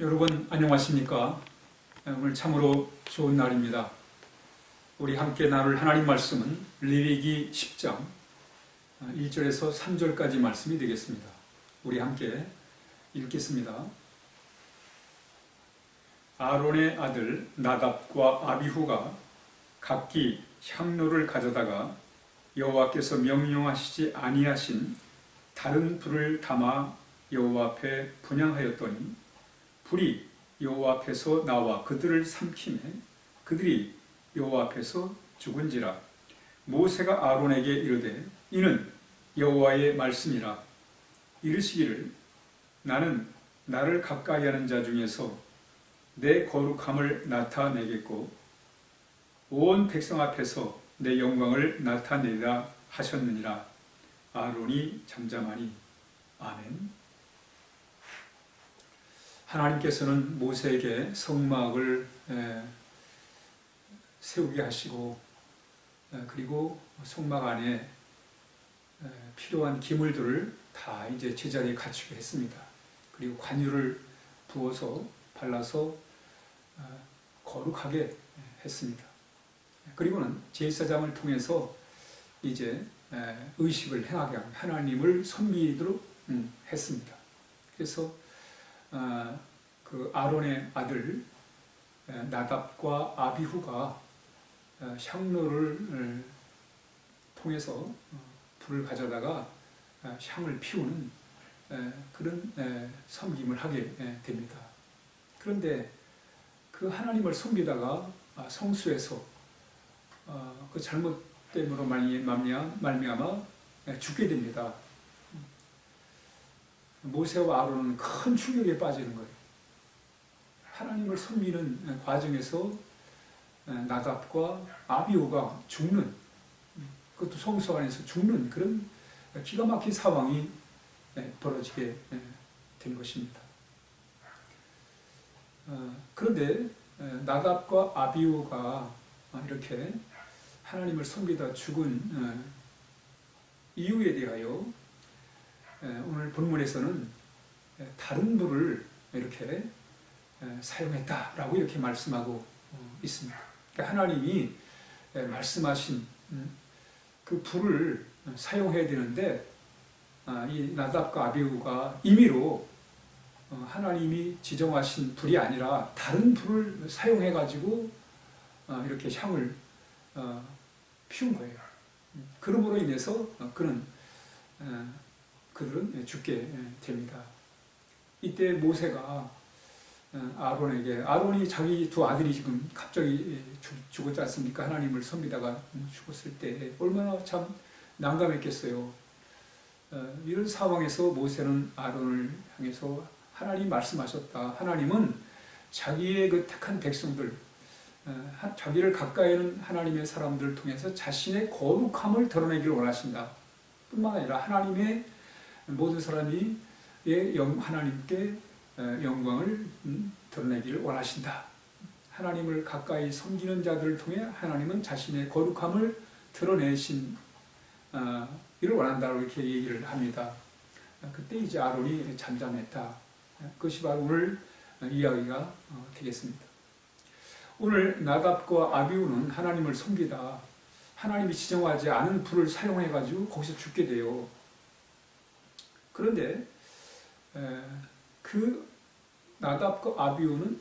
여러분 안녕하십니까? 오늘 참으로 좋은 날입니다. 우리 함께 나눌 하나님 말씀은 레위기 10장 1절에서 3절까지 말씀이 되겠습니다. 우리 함께 읽겠습니다. 아론의 아들 나답과 아비후가 각기 향로를 가져다가 여호와께서 명령하시지 아니하신 다른 불을 담아 여호와 앞에 분양하였더니 불이 여호와 앞에서 나와 그들을 삼키매 그들이 여호와 앞에서 죽은지라. 모세가 아론에게 이르되 이는 여호와의 말씀이라. 이르시기를 나는 나를 가까이 하는 자 중에서 내 거룩함을 나타내겠고 온 백성 앞에서 내 영광을 나타내리라 하셨느니라. 아론이 잠잠하니. 아멘 하나님께서는 모세에게 성막을 세우게 하시고 그리고 성막 안에 필요한 기물들을 다 이제 제자리에 갖추게 했습니다. 그리고 관유를 부어서 발라서 거룩하게 했습니다. 그리고는 제사장을 통해서 이제 의식을 행하게 하나님을 섬기도록 음, 했습니다. 그래서 아, 그 아론의 아들 나답과 아비후가 향로를 통해서 어, 불을 가져다가 향을 피우는 그런 섬김을 하게 됩니다. 그런데 그 하나님을 섬기다가 아, 성수에서 어, 그 잘못됨으로 말미암아 죽게 됩니다. 모세와 아론은 큰 충격에 빠지는 거예요. 하나님을 섬기는 과정에서 나답과 아비오가 죽는 그것도 성소 안에서 죽는 그런 기가 막힌 상황이 벌어지게 된 것입니다. 어, 그런데 나답과 아비오가 이렇게 하나님을 섬기다 죽은 어, 이유에 대하여 오늘 본문에서는 다른 불을 이렇게 사용했다라고 이렇게 말씀하고 어, 있습니다. 그러니까 하나님이 말씀하신 음, 그 불을 사용해야 되는데 아, 이 나답과 아비우가 임의로 어, 하나님이 지정하신 불이 아니라 다른 불을 사용해 가지고 어, 이렇게 향을 피운 거예요. 음, 그러므로 인해서 그는 그들은 죽게 됩니다. 이때 모세가 어, 아론에게 아론이 자기 두 아들이 지금 갑자기 죽었지 않습니까? 하나님을 섬기다가 죽었을 때 얼마나 참 난감했겠어요. 어, 이런 상황에서 모세는 아론을 향해서 하나님 말씀하셨다. 하나님은 자기의 그 택한 백성들, 어, 자기를 가까이 하는 하나님의 사람들을 통해서 자신의 거룩함을 드러내기를 원하신다. 뿐만 아니라 하나님의 모든 사람이 하나님께 영광을 음, 드러내기를 원하신다. 하나님을 가까이 섬기는 자들을 통해 하나님은 자신의 거룩함을 드러내신 어, 이를 원한다고 이렇게 얘기를 합니다. 그때 이제 아론이 잠잠했다. 그것이 바로 오늘 이야기가 어, 되겠습니다. 오늘 나답과 아비우는 하나님을 섬기다 하나님이 지정하지 않은 불을 사용해 가지고 거기서 죽게 돼요. 그런데 그 나답과 아비우는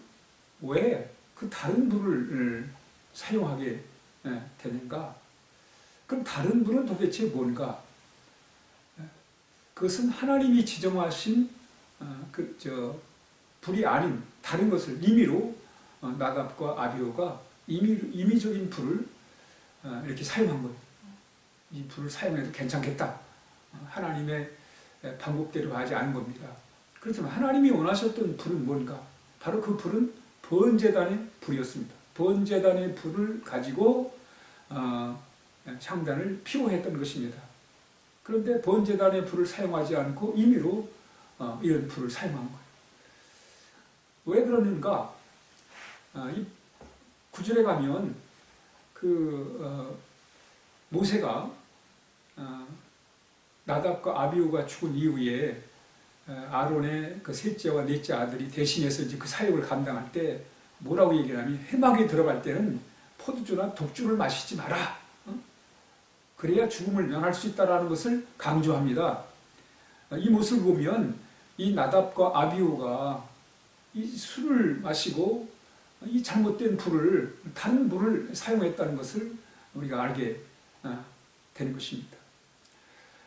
왜 그 다른 불을 사용하게 되는가? 그럼 다른 불은 도대체 뭔가? 그것은 하나님이 지정하신 어, 그저 불이 아닌 다른 것을 임의로 어, 나답과 아비오가 임의, 임의적인 불을 어, 이렇게 사용한 거예요. 이 불을 사용해도 괜찮겠다. 하나님의 방법대로 하지 않은 겁니다. 그렇지만 하나님이 원하셨던 불은 뭔가? 바로 그 불은 번제단의 불이었습니다. 번제단의 불을 가지고 어, 향단을 피워했던 것입니다. 그런데 번제단의 불을 사용하지 않고 임의로 어, 이런 불을 사용한 거예요. 왜 그러는가? 어, 이 구절에 가면 그 어, 모세가 어, 나답과 아비우가 죽은 이후에 어, 아론의 그 셋째와 넷째 아들이 대신해서 이제 그 사역을 감당할 때 뭐라고 얘기하냐면 해막에 들어갈 때는 포도주나 독주를 마시지 마라. 어? 그래야 죽음을 면할 수 있다라는 것을 강조합니다. 어, 이 모습을 보면 이 나답과 아비오가 이 술을 마시고 이 잘못된 불을 다른 불을 사용했다는 것을 우리가 알게 어, 되는 것입니다.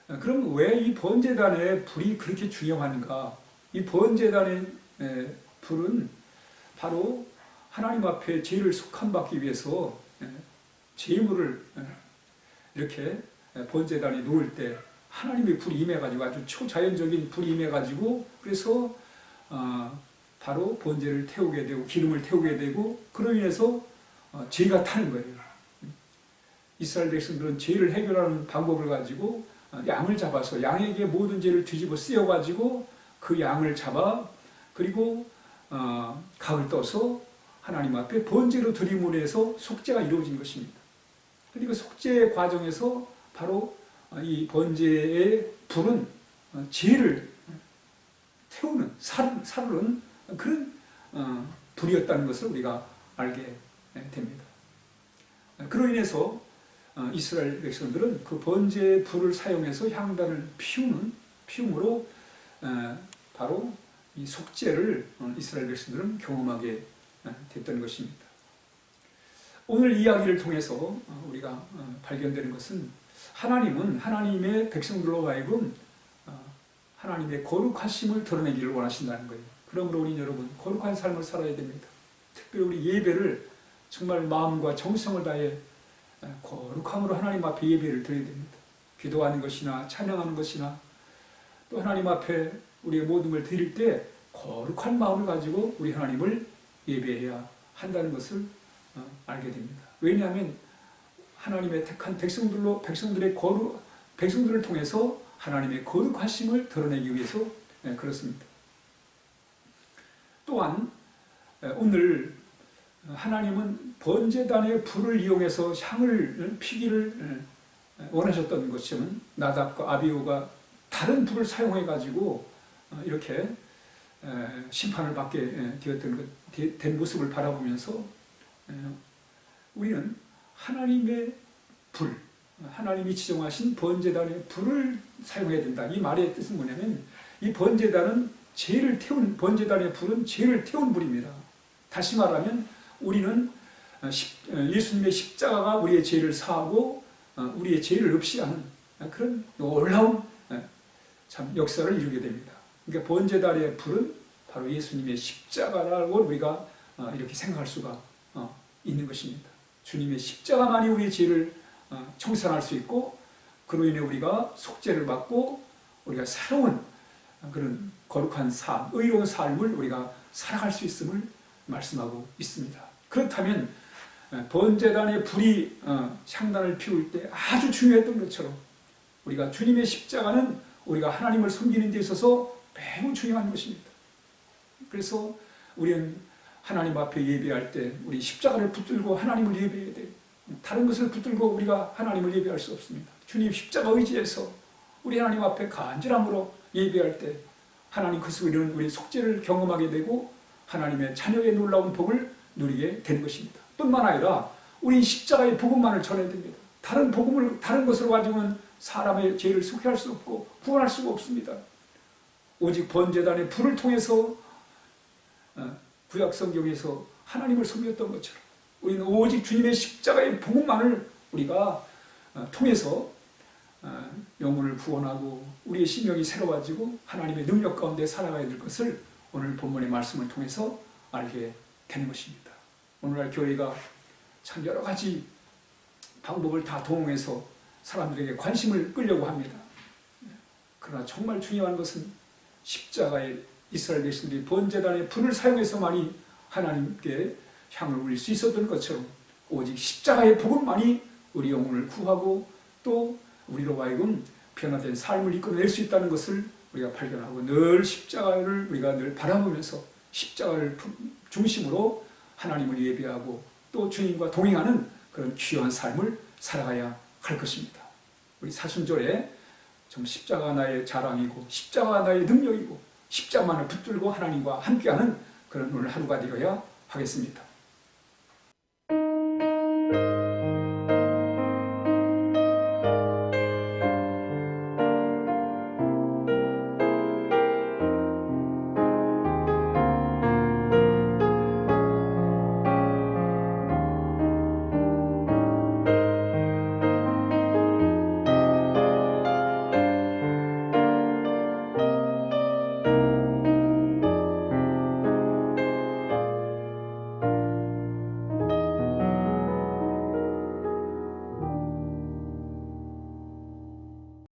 어, 그럼 왜 이 번제단의 불이 그렇게 중요한가? 이 번제단의 에, 불은 바로 하나님 앞에 죄를 속함받기 위해서 에, 제물을 에, 이렇게 에, 번제단에 놓을 때 하나님의 불이 임해가지고 아주 초자연적인 불이 임해가지고 그래서 어, 바로 번제를 태우게 되고 기름을 태우게 되고 그로 인해서 어, 죄가 타는 거예요. 이스라엘 백성들은 죄를 해결하는 방법을 가지고 어, 양을 잡아서 양에게 모든 죄를 뒤집어 쓰여 가지고 그 양을 잡아 그리고 어, 각을 떠서 하나님 앞에 번제로 드림으로 해서 속죄가 이루어진 것입니다. 그리고 속죄 과정에서 바로 어, 이 번제의 불은 어, 죄를 태우는 살, 살은 그런 어, 불이었다는 것을 우리가 알게 됩니다. 그로 인해서 어, 이스라엘 백성들은 그 번제의 불을 사용해서 향단을 피우는 피움으로 어, 바로 이 속죄를 어, 이스라엘 백성들은 경험하게 어, 됐던 것입니다. 오늘 이야기를 통해서 어, 우리가 어, 발견되는 것은 하나님은 하나님의 백성들로 하여금 어, 하나님의 거룩하심을 드러내기를 원하신다는 거예요. 그러므로 우리 여러분 거룩한 삶을 살아야 됩니다. 특별히 우리 예배를 정말 마음과 정성을 다해 거룩함으로 하나님 앞에 예배를 드려야 됩니다. 기도하는 것이나 찬양하는 것이나 또 하나님 앞에 우리의 모든 걸 드릴 때 거룩한 마음을 가지고 우리 하나님을 예배해야 한다는 것을 어, 알게 됩니다. 왜냐하면 하나님의 택한 백성들로 백성들의 거룩 백성들을 통해서 하나님의 거룩하심을 드러내기 위해서 네, 그렇습니다. 또한 오늘 하나님은 번제단의 불을 이용해서 향을 피기를 원하셨던 것은 나답과 아비오가 다른 불을 사용해 가지고 어, 이렇게 심판을 받게 되었던 것, 된 모습을 바라보면서 우리는 하나님의 불, 하나님이 지정하신 번제단의 불을 사용해야 된다. 이 말의 뜻은 뭐냐면 이 번제단은 죄를 태운 번제단의 불은 죄를 태운 불입니다. 다시 말하면 우리는 예수님의 십자가가 우리의 죄를 사하고 어, 우리의 죄를 없이 하는 그런 놀라운 참 역사를 이루게 됩니다. 그러니까 번제단의 불은 바로 예수님의 십자가라고 우리가 이렇게 생각할 수가 있는 것입니다. 주님의 십자가만이 우리의 죄를 청산할 수 있고 그로 인해 우리가 속죄를 받고 우리가 새로운 그런 거룩한 삶, 의로운 삶을 우리가 살아갈 수 있음을 말씀하고 있습니다. 그렇다면 번제단의 불이 어, 향단을 피울 때 아주 중요했던 것처럼 우리가 주님의 십자가는 우리가 하나님을 섬기는 데 있어서 매우 중요한 것입니다. 그래서 우리는 하나님 앞에 예배할 때 우리 십자가를 붙들고 하나님을 예배해야 돼요. 다른 것을 붙들고 우리가 하나님을 예배할 수 없습니다. 주님 십자가 의지해서 우리 하나님 앞에 간절함으로 예배할 때 하나님 그 속에는 우리 속죄를 경험하게 되고 하나님의 자녀의 놀라운 복을 누리게 되는 것입니다. 뿐만 아니라 우리 십자가의 복음만을 전해야 됩니다. 다른 복음을 다른 것을 가지고는 사람의 죄를 속해할 수 없고 구원할 수가 없습니다. 오직 번제단의 불을 통해서 어, 구약 성경에서 하나님을 섬겼던 것처럼 우리는 오직 주님의 십자가의 복음만을 우리가 어, 통해서 어, 영혼을 구원하고 우리의 심령이 새로워지고 하나님의 능력 가운데 살아가야 될 것을 오늘 본문의 말씀을 통해서 알게 되는 것입니다. 오늘날 교회가 참 여러 가지 방법을 다 동원해서 사람들에게 관심을 끌려고 합니다. 그러나 정말 중요한 것은 십자가의 이스라엘 백성들이 번제단의 불을 사용해서만이 하나님께 향을 올릴 수 있었던 것처럼 오직 십자가의 복음만이 우리 영혼을 구하고 또 우리로 하여금 변화된 삶을 이끌어낼 수 있다는 것을 우리가 발견하고 늘 십자가를 우리가 늘 바라보면서 십자가를 중심으로 하나님을 예배하고 또 주님과 동행하는 그런 귀한 삶을 살아가야 할 것입니다. 우리 사순절에 좀 십자가 나의 자랑이고 십자가 나의 능력이고 십자만을 붙들고 하나님과 함께하는 그런 오늘 하루가 되어야 하겠습니다.